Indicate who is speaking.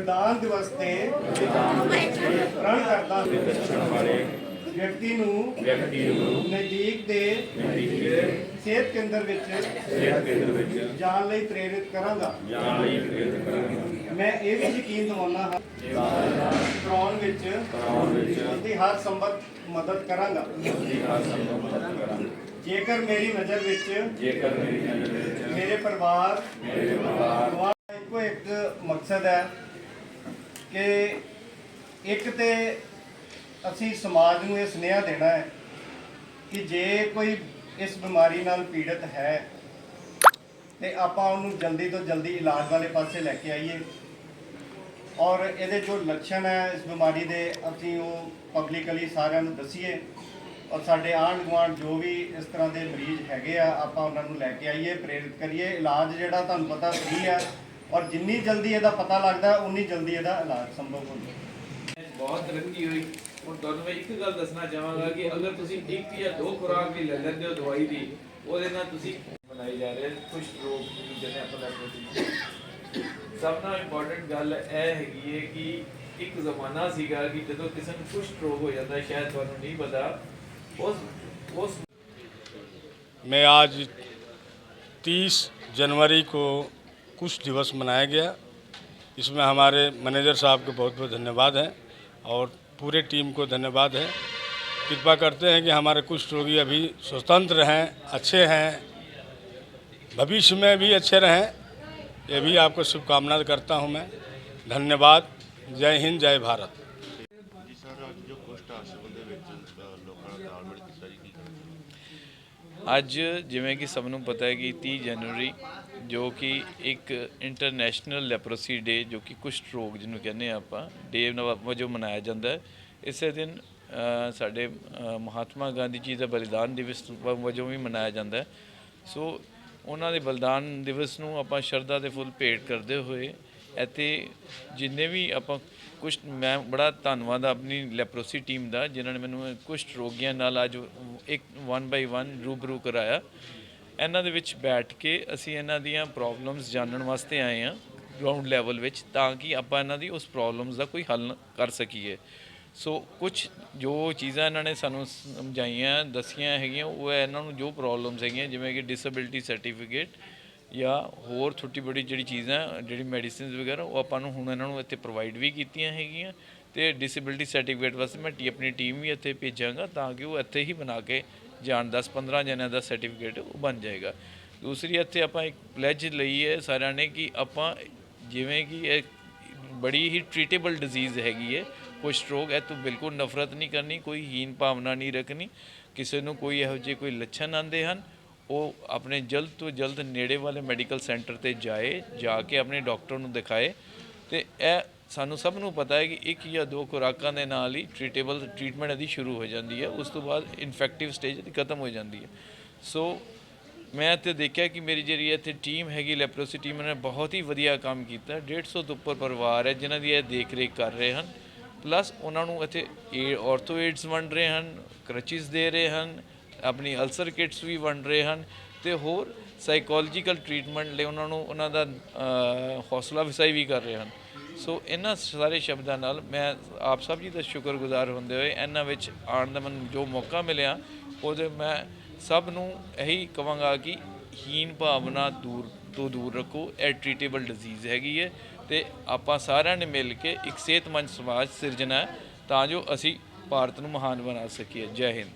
Speaker 1: ਬਲਿਦਾਨ ਦਿਵਸ ਤੇ ਪ੍ਰਣ ਕਰਦਾ ਵਿਅਕਤੀ ਨੂੰ
Speaker 2: ਵਿਅਕਤੀ ਨੂੰ
Speaker 1: ਨਜ਼ਦੀਕ ਦੇ
Speaker 2: ਨਜ਼ਦੀਕੀ ਦੇ
Speaker 1: ਸਿਹਤ ਕੇਂਦਰ ਵਿੱਚ
Speaker 2: ਸਿਹਤ ਕੇਂਦਰ ਵਿੱਚ
Speaker 1: ਜਾਣ ਲਈ ਪ੍ਰੇਰਿਤ ਕਰਾਂਗਾ।
Speaker 2: ਜਾਣ ਲਈ ਪ੍ਰੇਰਿਤ ਕਰਾਂਗਾ
Speaker 1: ਮੈਂ ਇਹ ਵੀ ਯਕੀਨ ਦਿਵਾਉਣਾ ਹਾਂ ਕਰਾਉਣ ਵਿੱਚ
Speaker 2: ਕਰਾਉਣ ਵਿੱਚ
Speaker 1: ਉਸਦੀ ਹਰ ਸੰਭਵ ਮਦਦ ਕਰਾਂਗਾ।
Speaker 2: ਦੀ ਹਰ ਸੰਭਵ ਮਦਦ ਕਰਾਂਗਾ
Speaker 1: ਜੇਕਰ ਮੇਰੀ ਨਜ਼ਰ ਵਿੱਚ
Speaker 2: ਜੇਕਰ ਮੇਰੀ ਨਜ਼ਰ ਵਿੱਚ
Speaker 1: ਮੇਰੇ ਪਰਿਵਾਰ
Speaker 2: ਮੇਰੇ ਪਰਿਵਾਰ
Speaker 1: ਇੱਕੋ ਇੱਕ ਮਕਸਦ ਹੈ ਕਿ ਇੱਕ ਤੇ ਅਸੀਂ ਸਮਾਜ ਨੂੰ ਇਹ ਸੁਨੇਹਾ ਦੇਣਾ ਹੈ ਕਿ ਜੇ ਕੋਈ ਇਸ ਬਿਮਾਰੀ ਨਾਲ ਪੀੜਤ ਹੈ, ਤੇ ਆਪਾਂ ਉਹਨੂੰ ਜਲਦੀ ਤੋਂ ਜਲਦੀ ਇਲਾਜ ਵਾਲੇ ਪਾਸੇ ਲੈ ਕੇ ਆਈਏ। ਔਰ ਇਹਦੇ ਜੋ ਲੱਛਣ ਹੈ ਇਸ ਬਿਮਾਰੀ ਦੇ, ਅਸੀਂ ਉਹ ਪਬਲਿਕਲੀ ਸਾਰਿਆਂ ਨੂੰ ਦਸੀਏ। ਔਰ ਸਾਡੇ ਆਂਢ ਗੁਆਂਢ ਜੋ ਵੀ ਇਸ ਤਰ੍ਹਾਂ ਦੇ ਮਰੀਜ਼ ਹੈਗੇ ਆ, ਆਪਾਂ ਉਹਨਾਂ ਨੂੰ ਲੈ ਕੇ ਆਈਏ, ਪ੍ਰੇਰਿਤ ਕਰੀਏ। ਇਲਾਜ ਜਿਹੜਾ ਤੁਹਾਨੂੰ ਪਤਾ ਫ੍ਰੀ ਆ ਔਰ ਜਿੰਨੀ ਜਲਦੀ ਇਹਦਾ ਪਤਾ ਲੱਗਦਾ ਉਨੀ ਜਲਦੀ ਇਹਦਾ ਇਲਾਜ ਸੰਭਵ ਹੁੰਦਾ
Speaker 3: ਬਹੁਤ ਤਰੱਕੀ ਹੋਈ ਹੁਣ ਤੁਹਾਨੂੰ ਮੈਂ ਇੱਕ ਗੱਲ ਦੱਸਣਾ ਚਾਹਾਂਗਾ ਕਿ ਅਗਰ ਤੁਸੀਂ ਇੱਕ ਜਾਂ ਦੋ ਖੁਰਾਕ ਵੀ ਲੈ ਲੈਂਦੇ ਹੋ ਦਵਾਈ ਦੀ ਉਹਦੇ ਨਾਲ ਤੁਸੀਂ ਬਣਾਈ ਜਾ ਰਹੇ ਖੁਸ਼ਕ ਰੋਗ ਨੂੰ ਜਿਹਨੇ ਆਪਾਂ ਲੈਪਰੋਸੀ ਸਭ ਤੋਂ ਇੰਪੋਰਟੈਂਟ ਗੱਲ ਇਹ ਹੈਗੀ ਹੈ ਕਿ ਇੱਕ ਜ਼ਮਾਨਾ ਸੀਗਾ ਕਿ ਜਦੋਂ ਕਿਸੇ ਨੂੰ ਖੁਸ਼ਕ ਰੋਗ ਹੋ ਜਾਂਦਾ ਸ਼ਾਇਦ ਤੁਹਾਨੂੰ ਨਹੀਂ ਪਤਾ ਉਸ ਉਸ
Speaker 4: में आज 30 जनवरी को कुछ दिवस मनाया गया। इसमें हमारे मैनेजर साहब को बहुत बहुत धन्यवाद हैं और पूरे टीम को धन्यवाद है। कृपा करते हैं कि हमारे कुछ रोगी अभी स्वतंत्र हैं, अच्छे हैं, भविष्य में भी अच्छे रहें, ये भी आपको शुभकामना करता हूँ मैं। धन्यवाद। जय हिंद, जय भारत।
Speaker 5: ਅੱਜ
Speaker 3: ਜਿਵੇਂ ਕਿ ਸਭ ਨੂੰ ਪਤਾ ਹੈ ਕਿ 30 ਜਨਵਰੀ ਜੋ ਕਿ ਇੱਕ ਇੰਟਰਨੈਸ਼ਨਲ ਲੈਪਰੋਸੀ ਡੇ ਜੋ ਕਿ ਕੁਸ਼ਟ ਰੋਗ ਜਿਹਨੂੰ ਕਹਿੰਦੇ ਆ ਆਪਾਂ ਡੇ ਵਜੋਂ ਮਨਾਇਆ ਜਾਂਦਾ ਹੈ। ਇਸੇ ਦਿਨ ਸਾਡੇ ਮਹਾਤਮਾ ਗਾਂਧੀ ਜੀ ਦਾ ਬਲੀਦਾਨ ਦਿਵਸ ਵ- ਵਜੋਂ ਵੀ ਮਨਾਇਆ ਜਾਂਦਾ ਹੈ। ਸੋ, ਉਹਨਾਂ ਦੇ ਬਲੀਦਾਨ ਦਿਵਸ ਨੂੰ ਆਪਾਂ ਸ਼ਰਧਾ ਦੇ ਫੁੱਲ ਭੇਟ ਕਰਦੇ ਹੋਏ ਇੱਥੇ ਜਿੰਨੇ ਵੀ ਆਪਾਂ ਕੁਛ, ਮੈਂ ਬੜਾ ਧੰਨਵਾਦ ਆ ਆਪਣੀ ਲੈਪਰੋਸੀ ਟੀਮ ਦਾ, ਜਿਨ੍ਹਾਂ ਨੇ ਮੈਨੂੰ ਇਹ ਕੁਸ਼ਟ ਰੋਗੀਆਂ ਨਾਲ ਅੱਜ ਇੱਕ ਵਨ ਬਾਈ ਵਨ ਰੂਬਰੂ ਕਰਾਇਆ। ਇਹਨਾਂ ਦੇ ਵਿੱਚ ਬੈਠ ਕੇ ਅਸੀਂ ਇਹਨਾਂ ਦੀਆਂ ਪ੍ਰੋਬਲਮਸ ਜਾਣਨ ਵਾਸਤੇ ਆਏ ਹਾਂ ਗਰਾਊਂਡ ਲੈਵਲ ਵਿੱਚ, ਤਾਂ ਕਿ ਆਪਾਂ ਇਹਨਾਂ ਦੀ ਉਸ ਪ੍ਰੋਬਲਮਸ ਦਾ ਕੋਈ ਹੱਲ ਕਰ ਸਕੀਏ। ਸੋ ਕੁਝ ਜੋ ਚੀਜ਼ਾਂ ਇਹਨਾਂ ਨੇ ਸਾਨੂੰ ਸਮਝਾਈਆਂ, ਦੱਸੀਆਂ ਹੈਗੀਆਂ, ਉਹ ਹੈ ਇਹਨਾਂ ਨੂੰ ਜੋ ਪ੍ਰੋਬਲਮਸ ਹੈਗੀਆਂ, ਜਿਵੇਂ ਕਿ ਡਿਸੇਬਿਲਟੀ ਸਰਟੀਫਿਕੇਟ ਜਾਂ ਹੋਰ ਛੋਟੀ ਬੜੀ ਜਿਹੜੀ ਚੀਜ਼ਾਂ, ਜਿਹੜੀ ਮੈਡੀਸਿਨਸ ਵਗੈਰਾ, ਉਹ ਆਪਾਂ ਨੂੰ ਹੁਣ ਇਹਨਾਂ ਨੂੰ ਇੱਥੇ ਪ੍ਰੋਵਾਈਡ ਵੀ ਕੀਤੀਆਂ ਹੈਗੀਆਂ ਤੇ ਡਿਸੇਬਿਲਟੀ ਸਰਟੀਫਿਕੇਟ ਵਾਸਤੇ ਮੈਂ ਟੀ ਆਪਣੀ ਟੀਮ ਵੀ ਇੱਥੇ ਭੇਜਾਂਗਾ ਤਾਂ ਕਿ ਉਹ ਇੱਥੇ ਹੀ ਬਣਾ ਕੇ ਜਾਣ 10 15 ਜਣਿਆਂ ਦਾ ਸਰਟੀਫਿਕੇਟ ਉਹ ਬਣ ਜਾਏਗਾ। ਦੂਸਰੀ, ਇੱਥੇ ਆਪਾਂ ਇੱਕ ਪਲੇਜ ਲਈ ਹੈ ਸਾਰਿਆਂ ਨੇ ਕਿ ਆਪਾਂ ਜਿਵੇਂ ਕਿ ਇਹ ਬੜੀ ਹੀ ਟ੍ਰੀਟੇਬਲ ਡਿਜ਼ੀਜ਼ ਹੈਗੀ ਹੈ, ਕੋਈ ਰੋਗ ਇਹ ਤੋਂ ਬਿਲਕੁਲ ਨਫ਼ਰਤ ਨਹੀਂ ਕਰਨੀ, ਕੋਈ ਹੀਨ ਭਾਵਨਾ ਨਹੀਂ ਰੱਖਣੀ, ਕਿਸੇ ਨੂੰ ਕੋਈ ਇਹੋ ਜਿਹੇ ਕੋਈ ਲੱਛਣ ਆਉਂਦੇ ਹਨ ਉਹ ਆਪਣੇ ਜਲਦ ਤੋਂ ਜਲਦ ਨੇੜੇ ਵਾਲੇ ਮੈਡੀਕਲ ਸੈਂਟਰ ਤੇ ਜਾਏ, ਜਾ ਕੇ ਆਪਣੇ ਡਾਕਟਰ ਨੂੰ ਦਿਖਾਏ ਤੇ ਇਹ ਸਾਨੂੰ ਸਭ ਨੂੰ ਪਤਾ ਹੈ ਕਿ ਇੱਕ ਜਾਂ ਦੋ ਖੁਰਾਕਾਂ ਦੇ ਨਾਲ ਹੀ ਟ੍ਰੀਟੇਬਲ, ਟ੍ਰੀਟਮੈਂਟ ਇਹਦੀ ਸ਼ੁਰੂ ਹੋ ਜਾਂਦੀ ਹੈ, ਉਸ ਤੋਂ ਬਾਅਦ ਇਨਫੈਕਟਿਵ ਸਟੇਜ ਇਹਦੀ ਖਤਮ ਹੋ ਜਾਂਦੀ ਹੈ। ਸੋ ਮੈਂ ਇੱਥੇ ਦੇਖਿਆ ਕਿ ਮੇਰੀ ਜਿਹੜੀ ਇੱਥੇ ਟੀਮ ਹੈਗੀ, ਲੈਪਰੋਸੀ ਟੀਮ ਨੇ ਬਹੁਤ ਹੀ ਵਧੀਆ ਕੰਮ ਕੀਤਾ। 150 ਤੋਂ ਉੱਪਰ ਪਰਿਵਾਰ ਹੈ, ਜਿਨ੍ਹਾਂ ਦੀ ਇਹ ਦੇਖ ਰੇਖ ਕਰ ਰਹੇ ਹਨ। ਪਲੱਸ ਉਹਨਾਂ ਨੂੰ ਇੱਥੇ ਔਰਥੋ ਏਡਸ ਵੰਡ ਰਹੇ ਹਨ, ਕਰਚਿਸ ਦੇ ਰਹੇ ਹਨ ਆਪਣੀ ਅਲਸਰ ਕਿਟਸ ਵੀ ਵੰਡ ਰਹੇ ਹਨ ਤੇ ਹੋਰ ਸਾਈਕੋਲੋਜੀਕਲ ਟ੍ਰੀਟਮੈਂਟ ਲਈ ਉਹਨਾਂ ਨੂੰ ਉਹਨਾਂ ਦਾ ਹੌਸਲਾ ਅਫਜ਼ਾਈ ਵੀ ਕਰ ਰਹੇ ਹਨ। ਸੋ ਇਹਨਾਂ ਸਾਰੇ ਸ਼ਬਦਾਂ ਨਾਲ ਮੈਂ ਆਪ ਸਭ ਜੀ ਦਾ ਸ਼ੁਕਰਗੁਜ਼ਾਰ ਹੁੰਦੇ ਹੋਏ ਇਹਨਾਂ ਵਿੱਚ ਆਉਣ ਦਾ ਮੈਨੂੰ ਜੋ ਮੌਕਾ ਮਿਲਿਆ, ਉਹਦੇ ਮੈਂ ਸਭ ਨੂੰ ਇਹੀ ਕਵਾਂਗਾ ਕਿ ਹੀਨ ਭਾਵਨਾ ਦੂਰ ਤੋਂ ਦੂਰ ਰੱਖੋ, ਇਹ ਟ੍ਰੀਟੇਬਲ ਡਿਜ਼ੀਜ਼ ਹੈਗੀ ਹੈ ਤੇ ਆਪਾਂ ਸਾਰਿਆਂ ਨੇ ਮਿਲ ਕੇ ਇੱਕ ਸਿਹਤਮੰਦ ਸਮਾਜ ਸਿਰਜਣਾ ਤਾਂ ਜੋ ਅਸੀਂ ਭਾਰਤ ਨੂੰ ਮਹਾਨ ਬਣਾ ਸਕੀਏ। ਜੈ ਹਿੰਦ।